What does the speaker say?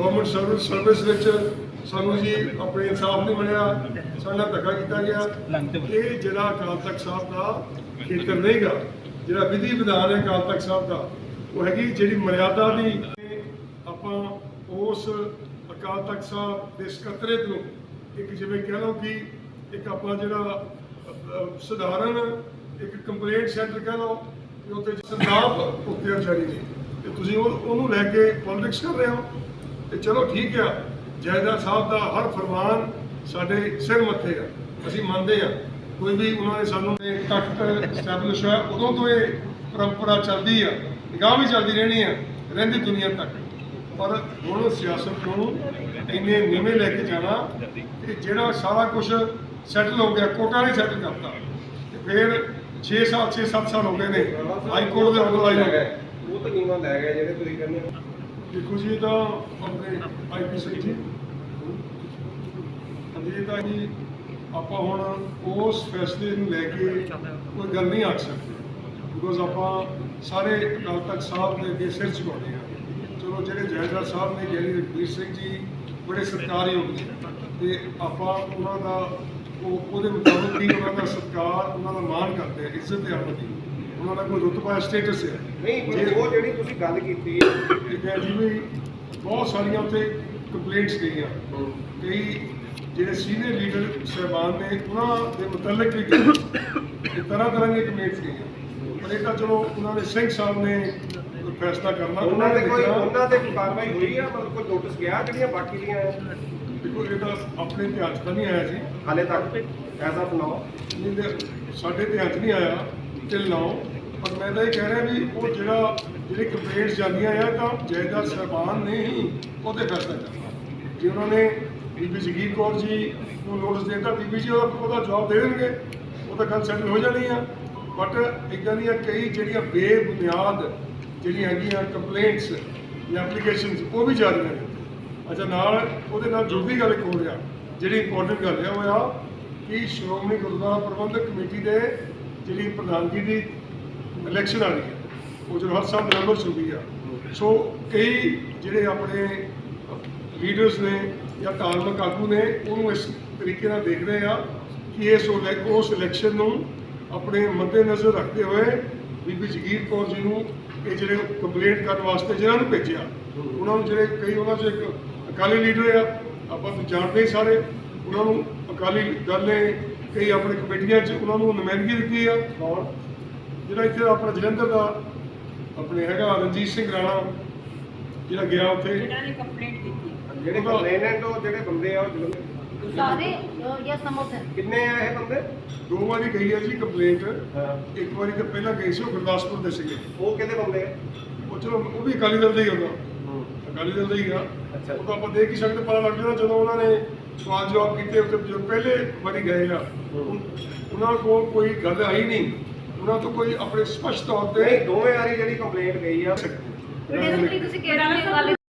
Government service service ਵਿੱਚ ਸਾਨੂੰ ਜੀ ਆਪਣੇ ਇਨਸਾਫ ਨਹੀਂ ਮਿਲਿਆ, ਸਾਡਾ ਧੱਕਾ ਕੀਤਾ ਗਿਆ। ਇਹ ਜਿਹੜਾ ਅਕਾਲ ਤਖਤ ਸਾਹਿਬ ਦਾ ਖੇਤਰ ਨਹੀਂਗਾ, ਜਿਹੜਾ ਵਿਧੀ ਵਿਧਾਨ ਹੈ ਅਕਾਲ ਤਖਤ ਸਾਹਿਬ ਦਾ, ਉਹ ਹੈਗੀ ਜਿਹੜੀ ਮਰਿਆਦਾ ਦੀ ਆਪਾਂ ਉਸ ਅਕਾਲ ਤਖਤ ਸਾਹਿਬ ਦੇ ਸਕੱਤਰੇਤ ਨੂੰ ਇੱਕ ਜਿਵੇਂ ਕਹਿ ਲਓ ਕਿ ਇੱਕ ਆਪਾਂ ਜਿਹੜਾ ਸਧਾਰਨ ਇੱਕ ਕੰਪਲੇਂਟ ਸੈਂਟਰ ਕਹਿ ਲਓ ਕਿ ਉੱਥੇ ਸੰਤਾਪ ਉੱਤੇ ਜਾਰੀ ਨੇ। ਤੇ ਤੁਸੀਂ ਉਹਨੂੰ ਲੈ ਕੇ ਪੋਲਿਟਿਕਸ ਕਰ ਰਹੇ ਹੋ। ਤੇ ਚਲੋ ਠੀਕ ਆ ਜਾਇਦਾਦ ਸਾਹਿਬ ਦਾ ਹਰ ਫਰਮਾਨ ਸਾਡੇ ਸਿਰ ਮੱਥੇ ਆ, ਅਸੀਂ ਮੰਨਦੇ ਆ। ਕੋਈ ਵੀ ਉਹਨਾਂ ਨੇ ਸਾਨੂੰ ਇਹ ਤਖਤ ਸਟੈਬਲਿਸ਼ ਹੋਇਆ, ਉਦੋਂ ਤੋਂ ਇਹ ਪਰੰਪਰਾ ਚੱਲਦੀ ਆ, ਨਿਗਾਹ ਵੀ ਚੱਲਦੀ ਰਹਿਣੀ ਆ, ਰਹਿੰਦੀ ਦੁਨੀਆ ਤੱਕ। ਪਰ ਹੁਣ ਸਿਆਸਤ ਨੂੰ ਇੰਨੇ ਨੀਵੇਂ ਲੈ ਕੇ ਜਾਣਾ ਕਿ ਜਿਹੜਾ ਸਾਰਾ ਕੁਝ ਸੈਟਲ ਹੋ ਗਿਆ, ਕੋਟਾ ਨੇ ਸੈਟਲ ਕਰਤਾ, ਤੇ ਫਿਰ 6 ਸਾਲ 6-7 ਸਾਲ ਹੋ ਗਏ ਨੇ, ਹਾਈ ਕੋਰਟ ਦੇ ਆਰਡਰ ਆਏ ਹੋ ਗਏ ਉਹ ਤਾਂ ਨੀਵਾਂ ਲੈ ਗਏ ਜਿਹੜੇ ਤੁਸੀਂ ਕਹਿੰਦੇ ਦੇਖੋ ਜੀ, ਇਹ ਤਾਂ ਆਪਣੇ ਆਈਪੀਸੀ ਜੀ ਅਜੇ ਤਾਂ ਜੀ ਆਪਾਂ ਹੁਣ ਉਸ ਫੈਸਲੇ ਨੂੰ ਲੈ ਕੇ ਕੋਈ ਗੱਲ ਨਹੀਂ ਆਖ ਸਕਦੇ। ਬਿਕੋਜ਼ ਆਪਾਂ ਸਾਰੇ ਅਕਾਲ ਤਖਤ ਸਾਹਿਬ ਦੇ ਅੱਗੇ ਸਿਰ ਝੁਕਾਉਂਦੇ ਆ ਚਲੋ, ਜਿਹੜੇ ਜੈਦਾਰ ਸਾਹਿਬ ਨੇ ਗਿਆਨੀ ਰਘਬੀਰ ਸਿੰਘ ਜੀ ਬੜੇ ਸਤਿਕਾਰਯੋਗ ਨੇ। ਤੇ ਆਪਾਂ ਉਹਨਾਂ ਦਾ, ਉਹ ਉਹਦੇ ਮੁਤਾਬਕ ਹੀ ਉਹਨਾਂ ਦਾ ਸਤਿਕਾਰ, ਉਹਨਾਂ ਦਾ ਮਾਣ ਕਰਦੇ ਆ ਇੱਜ਼ਤ ਤੇ ਆਪਣੀ। ਉਹਨਾਂ ਦਾ ਕੋਈ ਰੁਤਬਾ ਸਟੇਟਸ ਹੈ। ਨਹੀਂ ਪਰ ਉਹ ਜਿਹੜੀ ਤੁਸੀਂ ਗੱਲ ਕੀਤੀ ਹੈ। ਜਿਵੇਂ ਬਹੁਤ ਸਾਰੀਆਂ ਉੱਥੇ ਕੰਪਲੇਂਟਸ ਗਈਆਂ। ਕਈ ਜਿਹੜੇ ਸੀਨੀਅਰ ਲੀਡਰ ਸਹਿਬਾਨ ਨੇ ਉਹਨਾਂ ਦੇ ਮੁਤਲਕ ਵੀ ਇਹ ਤਰ੍ਹਾਂ ਤਰ੍ਹਾਂ ਦੀਆਂ ਕੰਪਲੇਂਟਸ ਗਈਆਂ। ਪਰ ਇਹ ਤਾਂ ਚਲੋ ਉਹਨਾਂ ਨੇ ਸਿੰਘ ਸਾਹਿਬ ਨੇ ਫੈਸਲਾ ਕਰਨਾ। ਉਹਨਾਂ ਦੇ ਕੋਈ। ਉਹਨਾਂ ਤੇ ਕੋਈ ਕਾਰਵਾਈ ਹੋਈ ਆ? ਮਤਲਬ ਕੋਈ ਨੋਟਿਸ ਗਿਆ ਜਿਹੜੀਆਂ ਬਾਕੀ ਦੀਆਂ? ਦੇਖੋ ਇਹ ਤਾਂ ਆਪਣੇ ਧਿਆਨ 'ਚ ਨਹੀਂ ਆਇਆ ਜੀ। ਹਾਲੇ ਤੱਕ। ਐਸਾ ਤੇ ਸਾਡੇ ਧਿਆਨ 'ਚ ਨਹੀਂ ਆਇਆ। ਟਿਲ ਲਾਓ। ਪਰ ਮੈਂ ਤਾਂ ਇਹ ਕਹਿ ਰਿਹਾ ਵੀ ਉਹ ਜਿਹੜਾ ਜਿਹੜੀ ਕੰਪਲੇਂਟਸ ਜਾਂਦੀਆਂ ਆ, ਤਾਂ ਜਾਇਦਾਦ ਸਹਿਬਾਨ ਨੇ ਹੀ ਉਹਦੇ ਫੈਸਲਾ ਕਰਨਾ ਜੇ ਉਹਨਾਂ ਨੇ ਬੀਬੀ ਜਗੀਰ ਕੌਰ ਜੀ ਨੂੰ ਨੋਟਿਸ ਦੇਤਾ, ਬੀਬੀ ਜੀ ਉਹਦਾ ਉਹਦਾ ਜਵਾਬ ਦੇ ਦੇਣਗੇ। ਉਹ ਤਾਂ ਗੱਲ ਸੈਟਲ ਹੋ ਜਾਣੀ ਆ। ਬਟ ਇੱਦਾਂ ਦੀਆਂ ਕਈ ਜਿਹੜੀਆਂ ਬੇਬੁਨਿਆਦ ਜਿਹੜੀਆਂ ਹੈਗੀਆਂ ਕੰਪਲੇਂਟਸ ਜਾਂ ਐਪਲੀਕੇਸ਼ਨਸ ਉਹ ਵੀ ਜਾਰੀ ਨੇ। ਅੱਛਾ, ਨਾਲ ਉਹਦੇ ਨਾਲ ਜੁੜਦੀ ਗੱਲ ਇੱਕ ਹੋਰ ਆ ਜਿਹੜੀ ਇੰਪੋਰਟੈਂਟ ਗੱਲ ਹੈ ਉਹ ਆ ਕਿ ਸ਼੍ਰੋਮਣੀ ਗੁਰਦੁਆਰਾ ਪ੍ਰਬੰਧਕ ਕਮੇਟੀ ਦੇ ਜਿਹੜੀ ਪ੍ਰਧਾਨਗੀ ਦੀ ਇਲੈਕਸ਼ਨ ਆ ਰਹੀ ਹੈ, ਉਹ ਜੋ ਹਰ ਸਾਲ ਨਵੰਬਰ 'ਚ ਹੁੰਦੀ ਆ। ਸੋ ਕਈ ਜਿਹੜੇ ਆਪਣੇ ਲੀਡਰਸ ਨੇ ਜਾਂ ਧਾਰਮਿਕ ਆਗੂ ਨੇ, ਉਹਨੂੰ ਇਸ ਤਰੀਕੇ ਨਾਲ ਦੇਖ ਰਹੇ ਆ ਕਿ ਇਸ ਉਸ ਇਲੈਕਸ਼ਨ ਨੂੰ ਆਪਣੇ ਮੱਦੇ ਨਜ਼ਰ ਰੱਖਦੇ ਹੋਏ ਬੀਬੀ ਜਗੀਰ ਕੌਰ ਜੀ ਨੂੰ ਇਹ ਜਿਹੜੇ ਕੰਪਲੇਂਟ ਕਰਨ ਵਾਸਤੇ ਜਿਹਨਾਂ ਨੂੰ ਭੇਜਿਆ, ਉਹਨਾਂ ਨੂੰ ਜਿਹੜੇ ਕਈ ਉਹਨਾਂ 'ਚ ਇੱਕ ਅਕਾਲੀ ਲੀਡਰ ਆ, ਆਪਾਂ ਜਾਣਦੇ ਸਾਰੇ, ਉਹਨਾਂ ਨੂੰ ਅਕਾਲੀ ਦਲ ਨੇ ਕਈ ਆਪਣੇ ਕਮੇਟੀਆਂ 'ਚ ਉਹਨਾਂ ਨੂੰ ਨੁਮਾਇੰਦਗੀ ਦਿੱਤੀ ਆ। ਔਰ ਜਿਹੜਾ ਇੱਥੇ ਆਪਣਾ ਜਲੰਧਰ ਦਾ ਆਪਣੇ ਹੈਗਾ ਰਣਜੀਤ ਸਿੰਘ ਰਾਣਾ ਜਿਹੜਾ ਗਿਆ ਉੱਥੇ। ਜਿਨ੍ਹਾਂ ਨੇ ਕੰਪਲੇਂਟ ਕੀਤੀ ਜਿਹੜੇ ਕੰਪਲੇਨੈਂਟ ਉਹ ਜਿਹੜੇ ਬੰਦੇ ਆ ਉਹ ਜਲੰਧਰ ਸਾਰੇ ਜਾਂ ਸਮਰਥਨ ਕਿੰਨੇ ਆ ਇਹ ਬੰਦੇ? ਦੋ ਵਾਰੀ ਗਈ ਹੈ ਜੀ ਕੰਪਲੇਂਟ ਇੱਕ ਵਾਰੀ ਤਾਂ ਪਹਿਲਾਂ ਗਈ ਸੀ ਉਹ ਗੁਰਦਾਸਪੁਰ ਦੇ ਸੀਗੇ। ਉਹ ਕਿਹਦੇ ਬੰਦੇ ਆ? ਉਹ ਚਲੋ ਉਹ ਵੀ ਅਕਾਲੀ ਦਲ ਦਾ ਹੀ ਹੁੰਦਾ ਅਕਾਲੀ ਦਲ ਦਾ ਹੀ ਆ। ਉਹ ਤਾਂ ਆਪਾਂ ਦੇਖ ਹੀ ਸਕਦੇ ਪਤਾ ਲੱਗ ਜਾਂਦਾ ਜਦੋਂ ਉਹਨਾਂ ਨੇ ਸਵਾਲ ਜਵਾਬ ਕੀਤੇ ਉੱਤੇ ਜਦੋਂ ਪਹਿਲੇ ਵਾਰੀ ਗਏ ਆ ਉਨ- ਉਹਨਾਂ ਕੋਲ ਕੋਈ ਗੱਲ ਆਈ ਨਹੀਂ ਉਹਨਾਂ ਤੋਂ ਕੋਈ ਆਪਣੇ ਸਪਸ਼ਟ ਤੌਰ ਨਹੀਂ ਤੇ ਦੋਵੇਂ ਵਾਰੀ ਜਿਹੜੀ ਕੰਪਲੇਂਟ ਗਈ ਆ ਵੀਡੀਓ ਤੁਸੀਂ ਕਿਹੜਾ ਨੇ ਗੱਲ